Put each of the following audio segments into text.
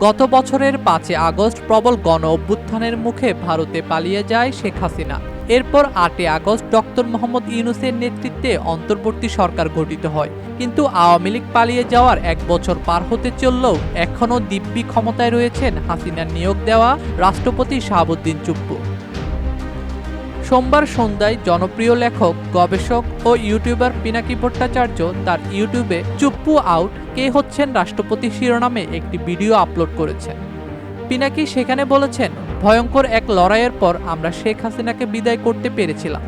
গত বছরের পাঁচে আগস্ট প্রবল গণ অভ্যুত্থানের মুখে ভারতে পালিয়ে যায় শেখ হাসিনা। এরপর আটই আগস্ট ডক্টর মোহাম্মদ ইউনুসের নেতৃত্বে অন্তর্বর্তী সরকার গঠিত হয়। কিন্তু আওয়ামী লীগ পালিয়ে যাওয়ার এক বছর পার হতে চললেও এখনও দিব্যি ক্ষমতায় রয়েছেন হাসিনার নিয়োগ দেওয়া রাষ্ট্রপতি শাহাবুদ্দিন চুপ্পু। সোমবার সন্ধ্যায় জনপ্রিয় লেখক, গবেষক ও ইউটিউবার পিনাকি ভট্টাচার্য তার ইউটিউবে চুপ্পু আউট, কে হচ্ছেন রাষ্ট্রপতি শিরোনামে একটি ভিডিও আপলোড করেছেন। পিনাকি সেখানে বলেছেন, ভয়ঙ্কর এক লড়াইয়ের পর আমরা শেখ হাসিনাকে বিদায় করতে পেরেছিলাম।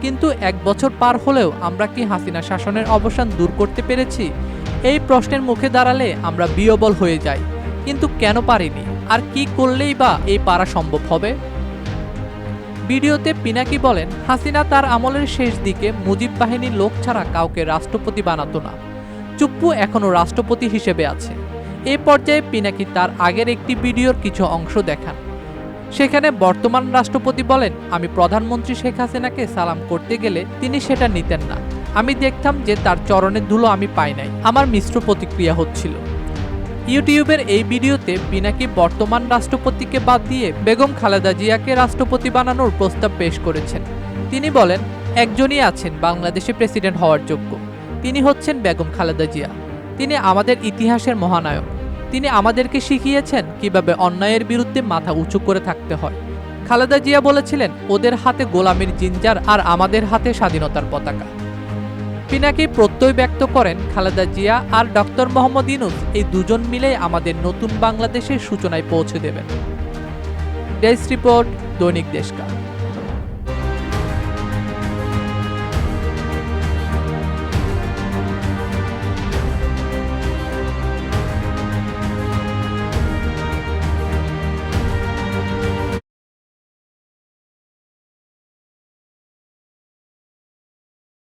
কিন্তু এক বছর পার হলেও আমরা কি হাসিনা শাসনের অবসান দূর করতে পেরেছি? এই প্রশ্নের মুখে দাঁড়ালে আমরা বিয়বল হয়ে যাই। কিন্তু কেন পারিনি? আর কি করলেই বা এই পারা সম্ভব হবে? ভিডিওতে পিনাকি বলেন, হাসিনা তার আমলের শেষ দিকে মুজিব বাহিনীর লোক ছাড়া কাউকে রাষ্ট্রপতি বানাতো না। চুপ্পু এখনও রাষ্ট্রপতি হিসেবে আছে। এ পর্যায়ে পিনাকি তার আগের একটি ভিডিওর কিছু অংশ দেখান। সেখানে বর্তমান রাষ্ট্রপতি বলেন, আমি প্রধানমন্ত্রী শেখ হাসিনাকে সালাম করতে গেলে তিনি সেটা নিতেন না। আমি দেখতাম যে তার চরণের ধুলো আমি পাই নাই। আমার মিশ্র প্রতিক্রিয়া হচ্ছিল। ইউটিউবের এই ভিডিওতে পিনাকি বর্তমান রাষ্ট্রপতিকে বাদ দিয়ে বেগম খালেদা জিয়াকে রাষ্ট্রপতি বানানোর প্রস্তাব পেশ করেছেন। তিনি বলেন, একজনই আছেন বাংলাদেশে প্রেসিডেন্ট হওয়ার যোগ্য। তিনি হচ্ছেন বেগম খালেদা জিয়া। তিনি আমাদের ইতিহাসের মহানায়ক। তিনি আমাদেরকে শিখিয়েছেন কীভাবে অন্যায়ের বিরুদ্ধে মাথা উঁচু করে থাকতে হয়। খালেদা জিয়া বলেছিলেন, ওদের হাতে গোলামের জিঞ্জার আর আমাদের হাতে স্বাধীনতার পতাকা। পিনাকি প্রত্যয় ব্যক্ত করেন খালেদা জিয়া আর ডক্টর মোহাম্মদ ইনুস এই দুজন মিলে আমাদের নতুন বাংলাদেশের সূচনায় পৌঁছে দেবেন। ডেস্ক রিপোর্ট দৈনিক দেশকা